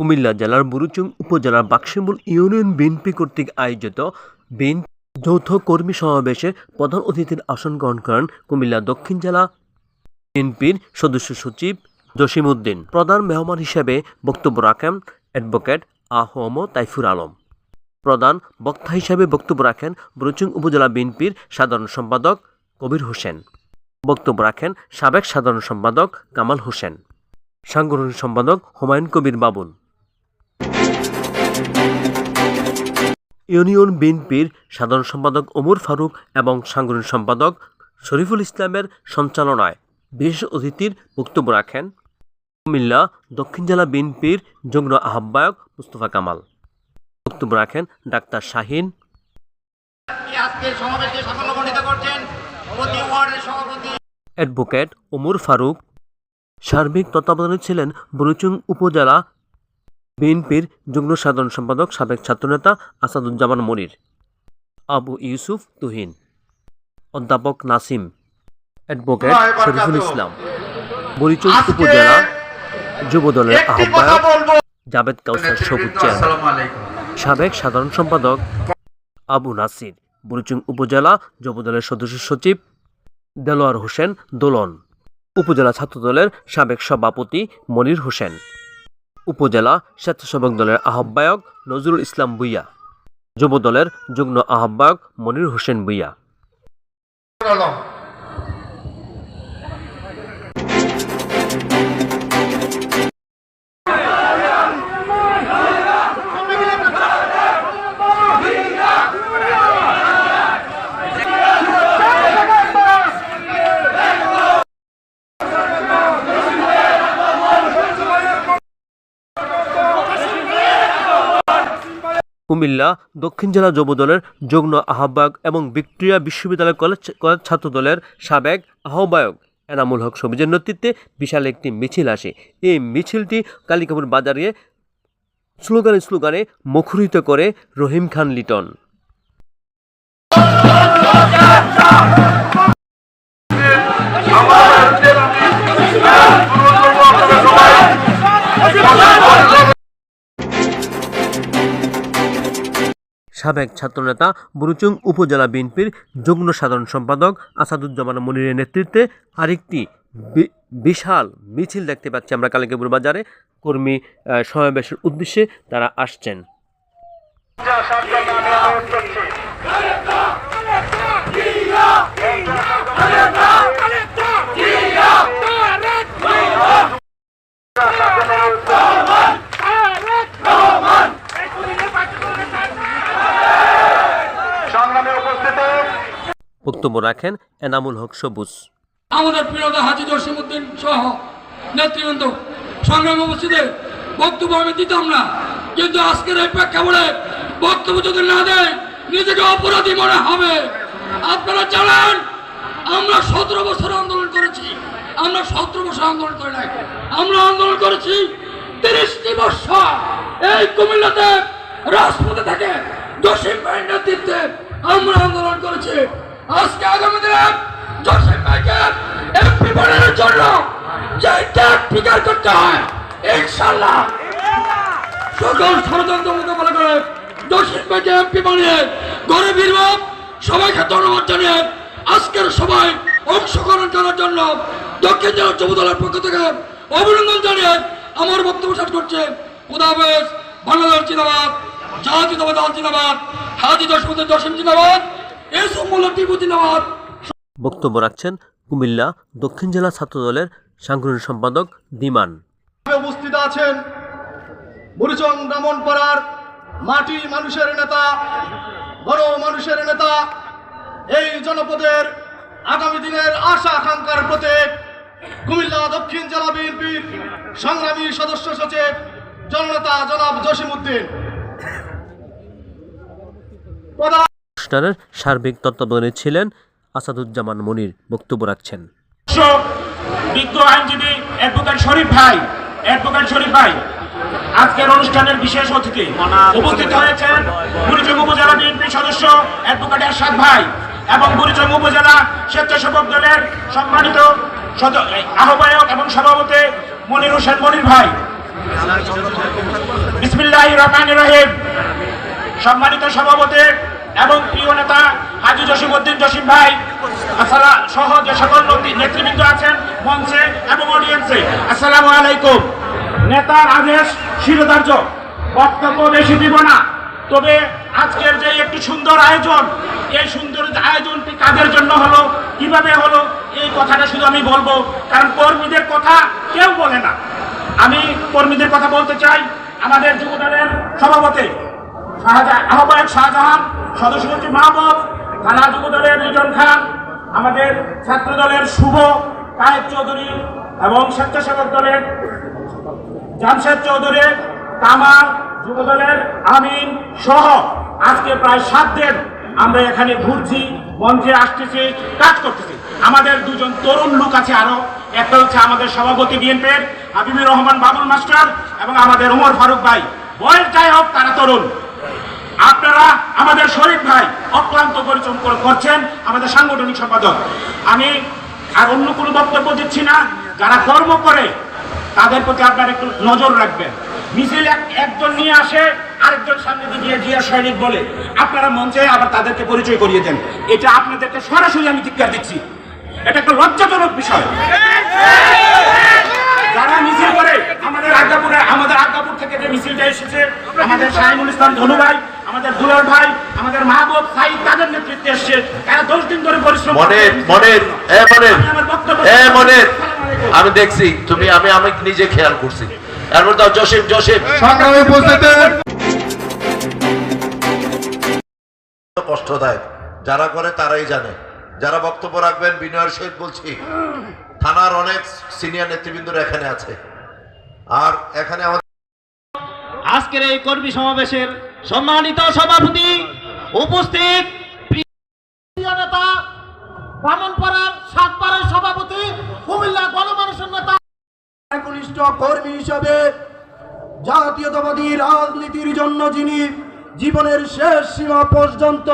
কুমিল্লা জেলার বুরুচুং উপজেলার বাক্সিমুল union BNP কর্তৃক আয়োজিত বিএনপি যৌথ কর্মী সমাবেশে প্রধান অতিথির আসন গ্রহণ করেন কুমিল্লা দক্ষিণ জেলা বিএনপির সদস্য সচিব জসিম উদ্দিন। প্রধান মেহমান হিসেবে বক্তব্য রাখেন অ্যাডভোকেট আহম তাইফুর আলম। প্রধান বক্তা হিসেবে বক্তব্য রাখেন বুরুচুং উপজেলা বিএনপির সাধারণ সম্পাদক কবির হোসেন। বক্তব্য রাখেন সাবেক সাধারণ সম্পাদক কামাল হোসেন। সাংগঠনিক সম্পাদক হুমায়ুন কবির বাবুল। ইউনিয়ন বিএনপির সাধারণ সম্পাদক ওমর ফারুক এবং সাংগঠনিক সম্পাদক শরীফুল ইসলামের সঞ্চালনায় বিশেষ অতিথির বক্তব্য রাখেন কুমিল্লা দক্ষিণ জেলা বিএনপির যুগ্ম আহ্বায়ক মুস্তফা কামাল। বক্তব্য রাখেন ডাক্তার শাহিন। অ্যাডভোকেট ওমর ফারুক। সার্বিক তত্ত্বাবধানে ছিলেন বরুচুং উপজেলা বিএনপির যুগ্ম সাধারণ সম্পাদক সাবেক ছাত্রনেতা আসাদুজ্জামান মনির। আবু ইউসুফ তুহিন। অধ্যাপক নাসিম। অ্যাডভোকেট শরীফুল ইসলাম। বুরিচুং উপজেলা যুবদলের আহ্বায়ক জাবেদ কাউসার সবুজ চেয়ারম্যান সাবেক সাধারণ সম্পাদক আবু নাসির। বুরুচুং উপজেলা যুবদলের সদস্য সচিব দেলোয়ার হোসেন দোলন। উপজেলা ছাত্রদলের সাবেক সভাপতি মনির হোসেন। উপজেলা স্বেচ্ছাসেবক দলের আহ্বায়ক নজরুল ইসলাম বুইয়া যুবদলের যুগ্ম আহ্বায়ক মনির হোসেন বুইয়া কুমিল্লা, দক্ষিণ জেলা যুবদলের যুগ্ম আহ্বায়ক এবং ভিক্টোরিয়া বিশ্ববিদ্যালয় কলেজ কলেজ ছাত্রদলের সাবেক আহ্বায়ক এনামুল হক সবুজের নেতৃত্বে বিশাল একটি মিছিল আসে। এই মিছিলটি কালিকাপুর বাজারে স্লোগানে স্লোগানে মুখরিত করে রহিম খান লিটন। সাবেক ছাত্রনেতা বুরুচুং উপজেলা বিএনপির যুগ্ম সাধারণ সম্পাদক আসাদুজ্জামান মনিরের নেতৃত্বে আরেকটি বিশাল মিছিল দেখতে পাচ্ছি আমরা কালিকাপুর বাজারে কর্মী সমাবেশের উদ্দেশ্যে তারা আসছেন বক্তব্য রাখেন এনামুল হক সবুজ। আমাদের প্রিয়তা হাজি জসিমুদ্দিন সহ নেতৃবৃন্দ, সংগ্রামে উপস্থিতে বক্তব্য আমি দিতাম না, কিন্তু আজকের এই প্রেক্ষাপটে বক্তব্য যদি না দেয় নিজেকে অপরাধী মনে হবে। আপনারা জানেন, আমরা সতেরো বছর আন্দোলন করেছি, আমরা সতেরো বছর আন্দোলন করে নাই। আমরা আন্দোলন করেছি তিরিশটি বছর। এই কুমিল্লাতে, রাজপথে থেকে জসিম ভাইয়ের নেতৃত্বে আমরা আন্দোলন করেছি। আজকে আগামী দিনে জসিম ভাইকে এমপি বানানোর জন্য যে ত্যাগ স্বীকার করতে হয় ইনশাল্লাহ সকল ষড়যন্ত্র মোকাবেলা করে জসিম ভাইকে এমপি বানিয়ে ঘরে ফিরব। সবাইকে ধন্যবাদ জানিয়ে আজকের সবাই অংশগ্রহণ করার জন্য দক্ষিণ জেলা যুব দলের পক্ষ থেকে অভিনন্দন জানিয়ে আমার বক্তব্য শেষ করছে। উদাবেশ বাংলাদেশ জিন্দাবাদ জাহাজিদাবাদ জিন্দাবাদ, হাজি দশমুদ্দিন দশম জিন্দাবাদ। বক্তব্য রাখছেন কুমিল্লা দক্ষিণ জেলা ছাত্রদলের সাংগঠনিক সম্পাদক দিমান উপস্থিত আছেন বুড়িচং ব্রাহ্মণপাড়ার মাটি মানুষের নেতা বড় মানুষের নেতা এই জনপদের আগামী দিনের আশা আকাঙ্ক্ষার প্রতীক কুমিল্লা দক্ষিণ জেলা বিএনপির সংগ্রামী সদস্য সচিব জননেতা জনাব জসিমউদ্দিন। প্রধান অনুষ্ঠানের সার্বিক তত্ত্বাবধানে ছিলেন আসাদুজ্জামান মনির, বক্তব্য রাখছেন। আইনজীবী শরীফ ভাই ভাই অনুষ্ঠানের বিশেষ অতিথি উপস্থিত হয়েছেন সদস্য ভাই এবং উপজেলা সম্মানিত আহ্বায়ক এবং মনির ভাই। সম্মানিত সভাপতি এবং প্রিয় নেতা হাজি জসিম উদ্দিন জসিম ভাই সহ যে সকল নতি- নেতৃবৃন্দ আছেন মঞ্চে এবং অডিয়েন্সে আসসালামু আলাইকুম। নেতার আদেশ শিরোধার্য। বক্তব্য বেশি দিব না। তবে আজকের যে একটি সুন্দর আয়োজন, এই সুন্দর আয়োজনটি কাদের জন্য হলো, কীভাবে হলো, এই কথাটা শুধু আমি বলব। কারণ কর্মীদের কথা কেউ বলে না। আমি কর্মীদের কথা বলতে চাই। আমাদের যুবদলের সভাপতি আহ্বায়ক শাহজাহান, সদস্য সচিব মাহবুব, থানা যুবদলের লিটন খান, আমাদের ছাত্র দলের শুভ কায়েব চৌধুরী এবং স্বেচ্ছাসেবক দলের জামশেদ চৌধুরী কামাল যুবদলের আমিন সহ আজকে প্রায় সাত দিন আমরা এখানে ঘুরছি, মঞ্চে আসতেছি, কাজ করতেছি। আমাদের দুজন তরুণ লোক আছে আরও। একটা হচ্ছে আমাদের সভাপতি বিএনপির হাবিবুর রহমান বাবুল মাস্টার এবং আমাদের উমর ফারুক ভাই। বয়স যাই হোক, তারা তরুণ। আপনারা আমাদের শরীফ ভাই অক্লান্ত পরিশ্রম করে- করছেন, আমাদের সাংগঠনিক সম্পাদক। আমি আর অন্য কোনো বক্তব্য দিচ্ছি না। যারা কর্ম করে, তাদের প্রতি আপনারা একটু নজর রাখবেন। মিছিল একজন নিয়ে আসে, আরেকজন সামনে দিয়ে জিয়া সৈনিক বলে, আপনারা মঞ্চে আবার তাদেরকে পরিচয় করিয়ে দেন। এটা আপনাদেরকে সরাসরি আমি ধিক্কার দিচ্ছি। এটা একটা লজ্জাজনক বিষয়। যারা মিছিল করে, আমাদের আজ্ঞাপুরে, আমাদের আজ্ঞাপুর থেকে যে মিছিলটা এসেছে, আমাদের শাহিনুল ইসলাম ধনু ভাই আমাদের দুলাল ভাই আমাদের মাহবুব সাইদ তাদের নেতৃত্বে এসছে তারা দশ দিন ধরে পরিশ্রম মনের মনের এ মনের আমি এ মনের। আমি দেখছি তুমি আমি আমি নিজে খেয়াল করছি। তারপর দাও জসিম জসিম। সংগ্রামী উপস্থিতি কষ্টদায়ক যারা করে তারাই জানে। যারা বক্তব্য রাখবেন বিনয়ের সহিত বলছি। থানার অনেক সিনিয়র নেতৃবৃন্দরা এখানে আছে। আর এখানে আমাদের আজকের এই কর্মী সমাবেশের সম্মানিত সভাপতি উপস্থিত বামনপাড়ার সাতবারের সভাপতি কুমিল্লা গণমানুষের নেতা। একনিষ্ঠ কর্মী হিসাবে জাতীয়তাবাদী রাজনীতির জন্য যিনি জীবনের শেষ সীমা পর্যন্ত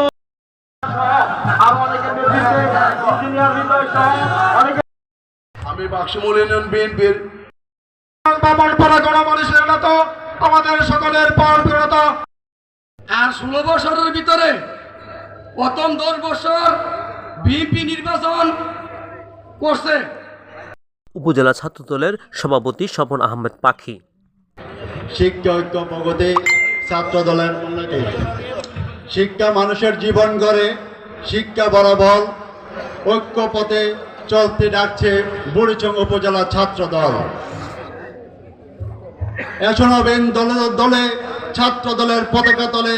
আমি বাক্সমুল ইউনিয়ন বিএনপির বামনপাড়া গণমানুষের নেতা আমাদের সকলের পাওয়ার নেতা আর ষোলো বছরের ভিতরে প্রথম দশ বছর বিএনপি নির্বাচন করছে। উপজেলা ছাত্রদলের সভাপতি স্বপন আহমেদ পাখি। শিক্ষা ঐক্য প্রগতি ছাত্র দলের উন্নতি। শিক্ষা মানুষের জীবন গড়ে শিক্ষা বরাবর ঐক্য পথে চলতে ডাকছে বুড়িচং উপজেলা ছাত্র দল এসনবিন দলে দলে ছাত্র দলের পতাকা তলে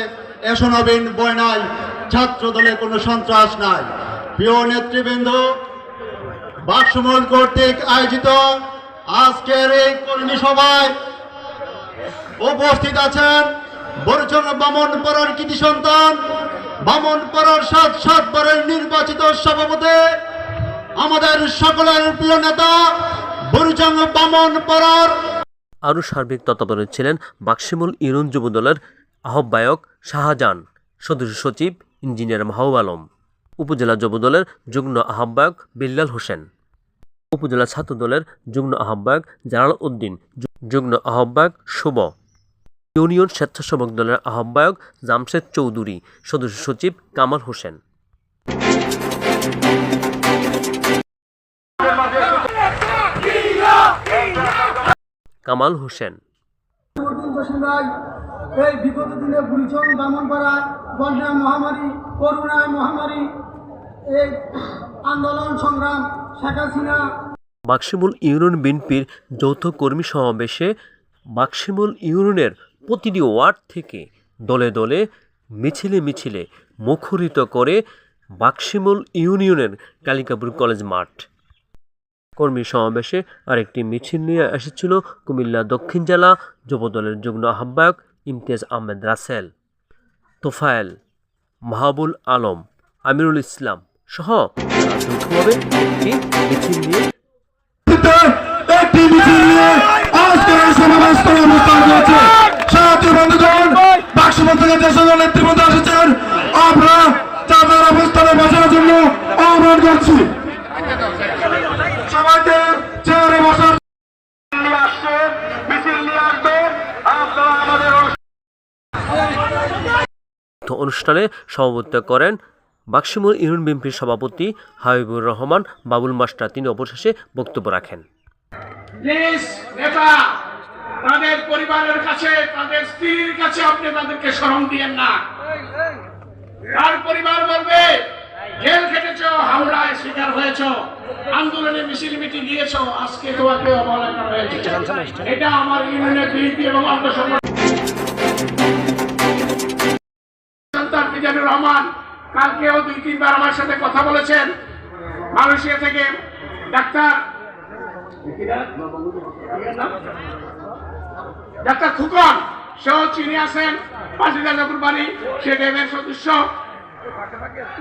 এসনবিন বয় নাই ছাত্র দলে কোনো সন্ত্রাস নাই। প্রিয় নেতৃবৃন্দ, বাক্সমল কর্তৃক আয়োজিত আজকের এই কর্মী সভায় উপস্থিত আছেন বরচন বামন পরার কৃতি সন্তান, বামন পরার সাত সাতবারের নির্বাচিত সভাপতি, আমাদের সকলের প্রিয় নেতা বরচং বামন পরার। আরও সার্বিক তত্ত্বাবধানে ছিলেন বাক্সিমুল ইউনিয়ন যুবদলের আহ্বায়ক শাহজাহান, সদস্য সচিব ইঞ্জিনিয়ার মাহবুব আলম। উপজেলা যুবদলের যুগ্ম আহ্বায়ক বিল্লাল হোসেন। উপজেলা ছাত্রদলের যুগ্ম আহ্বায়ক জালাল উদ্দিন। যুগ্ম আহ্বায়ক শুভ। ইউনিয়ন স্বেচ্ছাসেবক দলের আহ্বায়ক জামশেদ চৌধুরী। সদস্য সচিব কামাল হোসেন। কামাল হোসেন। এই বিগত দিনে বুড়িচং ব্রাহ্মণপাড়া বন্যা মহামারী করোনায় মহামারী আন্দোলন, সংগ্রাম, শেখ হাসিনা। বাক্সিমুল ইউনিয়ন বিএনপির যৌথ কর্মী সমাবেশে বাক্সিমুল ইউনিয়নের প্রতিটি ওয়ার্ড থেকে দলে দলে মিছিলে মিছিলে মুখরিত করে বাক্সিমুল ইউনিয়নের কালিকাপুর কলেজ মাঠ। কর্মী সমাবেশে আরেকটি মিছিল নিয়ে এসেছিল কুমিল্লা দক্ষিণ জেলা যুবদলের যুগ্ম আহ্বায়ক ইমতিয়াজ আহমেদ রাসেল। তোফায়েল মাহাবুল আলম, আমিরুল ইসলাম সহ তারা যৌথভাবে একটি মিছিল নিয়ে একটি মিছিল নিয়ে আজকের এই সমাবেশ করে অনুষ্ঠান হয়েছে সাহায্য বন্ধুগণ বাক্সমল থেকে যে নেতৃবৃন্দ এসেছেন আমরা তাদের অবস্থানে বসার জন্য আহ্বান করছি সবাইকে চেয়ারে বসার নিয়ে আসছে মিছিল নিয়ে আসবে আপনারা আমাদের উক্ত অনুষ্ঠানে সভাপতিত্ব করেন বাক্সিমুল ইউনিয়ন বিএনপির সভাপতি হাবিবুর রহমান বাবুল মাস্টার তিনি অবশেষে বক্তব্য রাখেন। তাদের পরিবারের কাছে, তাদের স্ত্রীর কাছে আপনি তাদেরকে স্মরণ দিয়েন না। তার পরিবার বলবে, জেল খেটেছ শিকার হয়েছ, আন্দোলনে মিছিল মিটিং গিয়েছ আজকে তোমাকে হয়েছে। এটা আমার ইউনিয়নের এবং সন্তান রহমান কালকেও দুই তিনবার আমার সাথে কথা বলেছেন। মালয়েশিয়া থেকে ডাক্তার ডাক্তার খুকন সেও চিনি আছেন। পাঁচিদা নগর বাড়ি সে ডেমের সদস্য।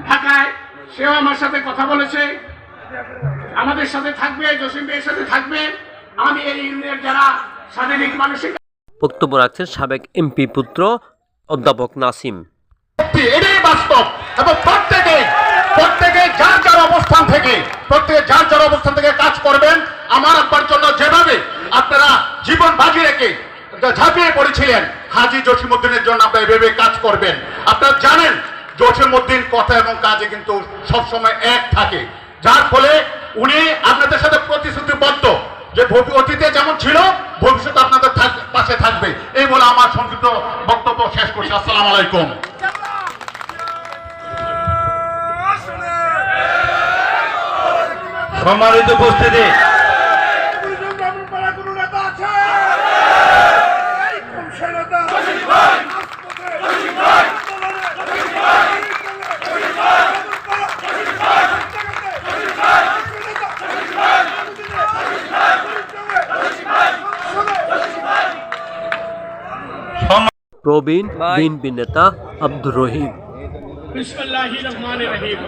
ঢাকায় সেও আমার সাথে কথা বলেছে। আমাদের সাথে থাকবে জসিম ভাইয়ের সাথে থাকবে। আমি এই ইউনিয়নের যারা শারীরিক মানসিক বক্তব্য রাখছেন সাবেক এমপি পুত্র অধ্যাপক নাসিম। এটাই বাস্তব। এবং প্রত্যেকে প্রত্যেকে যার যার অবস্থান থেকে, প্রত্যেকে যার যার অবস্থান থেকে কাজ করবেন, আমার আব্বার জন্য যেভাবে আপনারা জীবন বাজি রেখে ঝাঁপিয়ে পড়েছিলেন, হাজি জসিমুদ্দিনের জন্য আপনারা এভাবে কাজ করবেন। আপনারা জানেন জসিমুদ্দিন কথা এবং কাজে কিন্তু সবসময় এক থাকে। যার ফলে উনি আপনাদের সাথে প্রতিশ্রুতিবদ্ধ যে অতীতে যেমন ছিল, ভবিষ্যতে আপনাদের পাশে থাকবে। এই বলে আমার সংক্ষিপ্ত বক্তব্য শেষ করছি। আসসালামু আলাইকুম। সম্মানিত উপস্থিতি প্রবীণ বিএনপি নেতা আব্দুর রহিম বিসমিল্লাহির রহমানির রহিম